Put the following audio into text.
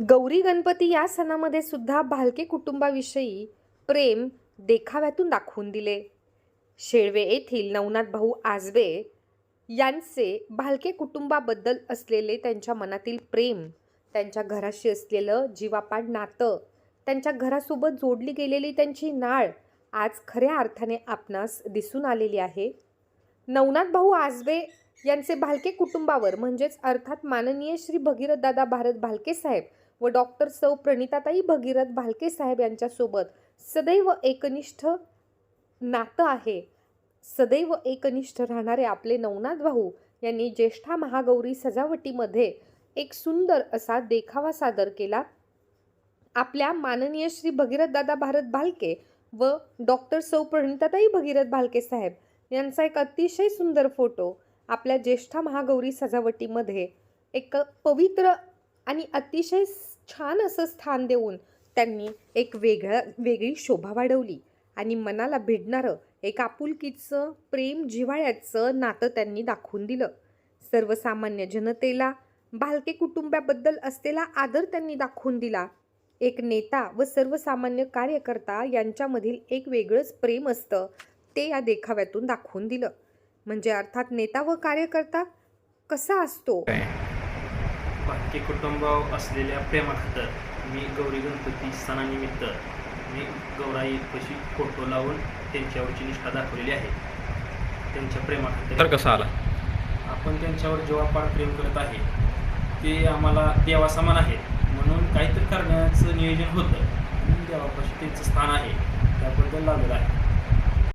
गौरी गणपती या सणामध्ये सुद्धा भालके कुटुंबाविषयी प्रेम देखाव्यातून दाखवून दिले. शेळवे येथील नवनाथ भाऊ आजबे यांचे भालके कुटुंबाबद्दल असलेले त्यांच्या मनातील प्रेम त्यांच्या घराशी असलेलं जीवापाड नातं त्यांच्या घरासोबत जोडली गेलेली त्यांची नाळ आज खऱ्या अर्थाने आपणास दिसून आलेली आहे. नवनाथ भाऊ आजबे यांचे भालके कुटुंबावर म्हणजेच अर्थात माननीय श्री भगीरथ दादा भारत भालके साहेब व डॉक्टर सौ प्रणिताताई भगीरथ भालके साहेब यांच्यासोबत सदैव एकनिष्ठ नातं आहे. सदैव एकनिष्ठ राहणारे आपले नवनाथ भाऊ यांनी ज्येष्ठा महागौरी सजावटीमध्ये एक सुंदर असा देखावा सादर केला. आपल्या माननीय श्री भगीरथदादा भारत भालके व डॉक्टर सौ प्रणिताताई भगीरथ भालके साहेब यांचा एक अतिशय सुंदर फोटो आपल्या ज्येष्ठा महागौरी सजावटीमध्ये एक पवित्र आणि अतिशय छान असं स्थान देऊन त्यांनी एक वेगळं वेगळी शोभा वाढवली. आणि मनाला भिडणारं एक आपुलकीचं प्रेम जिव्हाळ्याचं नातं त्यांनी दाखवून दिलं. सर्वसामान्य जनतेला भालके कुटुंबाबद्दल असलेला आदर त्यांनी दाखवून दिला. एक नेता व सर्वसामान्य कार्यकर्ता यांच्यामधील एक वेगळंच प्रेम असतं ते या देखाव्यातून दाखवून दिलं. म्हणजे अर्थात नेता व कार्यकर्ता कसा असतो? बाकी कुटुंबावर असलेल्या प्रेमाखातर मी गौरी गणपती सणानिमित्त मी गौराईपाशी फोटो लावून त्यांच्यावरची निष्ठा दाखवलेली आहे. त्यांच्या तर प्रेमाखातर कसा आला? आपण त्यांच्यावर जेव्हा प्रेम करत आहे. ते आम्हाला देवासमान आहेत. म्हणून काहीतरी करण्याचं नियोजन होतं. म्हणून देवापाशी त्यांचं स्थान आहे. त्याबद्दल लावलेलं आहे.